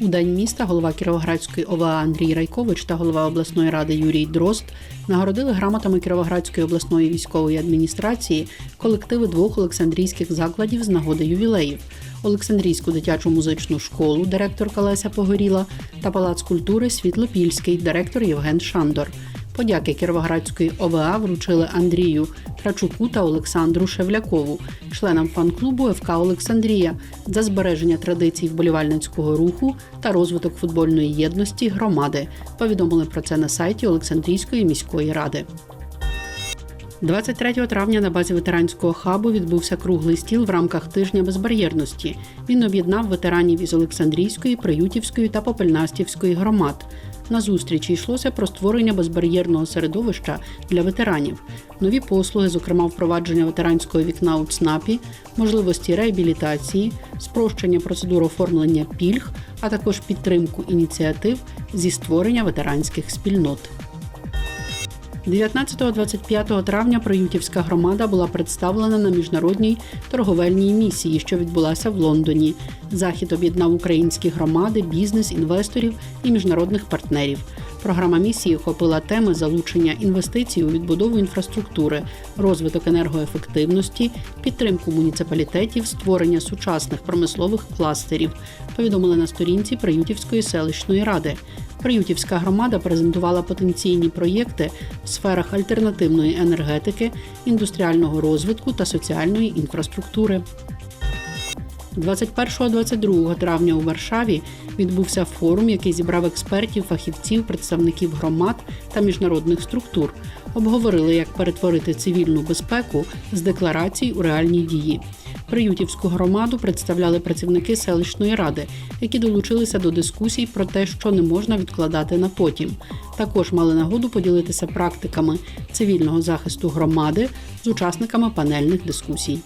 У день міста голова Кіровоградської ОВА Андрій Райкович та голова обласної ради Юрій Дрозд нагородили грамотами Кіровоградської обласної військової адміністрації колективи двох олександрійських закладів з нагоди ювілеїв. Олександрійську дитячу музичну школу, директорка Леся Погоріла, та палац культури Світлопільський, директор Євген Шандор. Подяки Кіровоградської ОВА вручили Андрію Трачуку та Олександру Шевлякову, членам фан-клубу ФК Олександрія за збереження традицій вболівальницького руху та розвиток футбольної єдності громади. Повідомили про це на сайті Олександрійської міської ради. 23 травня на базі ветеранського хабу відбувся круглий стіл в рамках тижня безбар'єрності. Він об'єднав ветеранів із Олександрійської, Приютівської та Попельнастівської громад. На зустрічі йшлося про створення безбар'єрного середовища для ветеранів, нові послуги, зокрема впровадження ветеранського вікна у ЦНАПі, можливості реабілітації, спрощення процедур оформлення пільг, а також підтримку ініціатив зі створення ветеранських спільнот. 19-25 травня Приютівська громада була представлена на міжнародній торговельній місії, що відбулася в Лондоні. Захід об'єднав українські громади, бізнес, інвесторів і міжнародних партнерів. Програма місії охопила теми залучення інвестицій у відбудову інфраструктури, розвиток енергоефективності, підтримку муніципалітетів, створення сучасних промислових кластерів. Повідомили на сторінці Приютівської селищної ради. Приютівська громада презентувала потенційні проєкти в сферах альтернативної енергетики, індустріального розвитку та соціальної інфраструктури. 21-22 травня у Варшаві відбувся форум, який зібрав експертів, фахівців, представників громад та міжнародних структур. Обговорили, як перетворити цивільну безпеку з декларацій у реальні дії. Приютівську громаду представляли працівники селищної ради, які долучилися до дискусій про те, що не можна відкладати на потім. Також мали нагоду поділитися практиками цивільного захисту громади з учасниками панельних дискусій.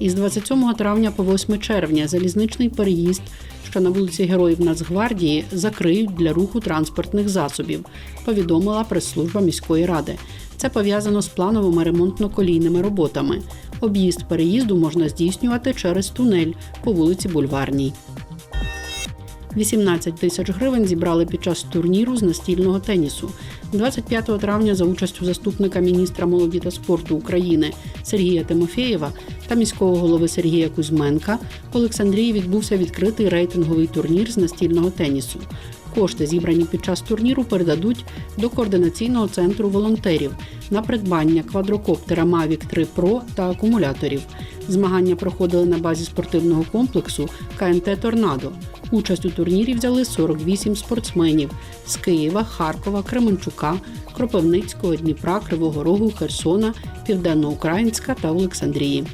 Із 27 травня по 8 червня залізничний переїзд, що на вулиці Героїв Нацгвардії, закриють для руху транспортних засобів, повідомила прес-служба міської ради. Це пов'язано з плановими ремонтно-колійними роботами. Об'їзд переїзду можна здійснювати через тунель по вулиці Бульварній. 18 тисяч гривень зібрали під час турніру з настільного тенісу. 25 травня за участю заступника міністра молоді та спорту України Сергія Тимофєєва та міського голови Сергія Кузьменка в Олександрії відбувся відкритий рейтинговий турнір з настільного тенісу. Кошти, зібрані під час турніру, передадуть до координаційного центру волонтерів на придбання квадрокоптера Mavic 3 Pro та акумуляторів. Змагання проходили на базі спортивного комплексу КНТ Торнадо. Участь у турнірі взяли 48 спортсменів з Києва, Харкова, Кременчука, Кропивницького, Дніпра, Кривого Рогу, Херсона, Південноукраїнська та Олександрії.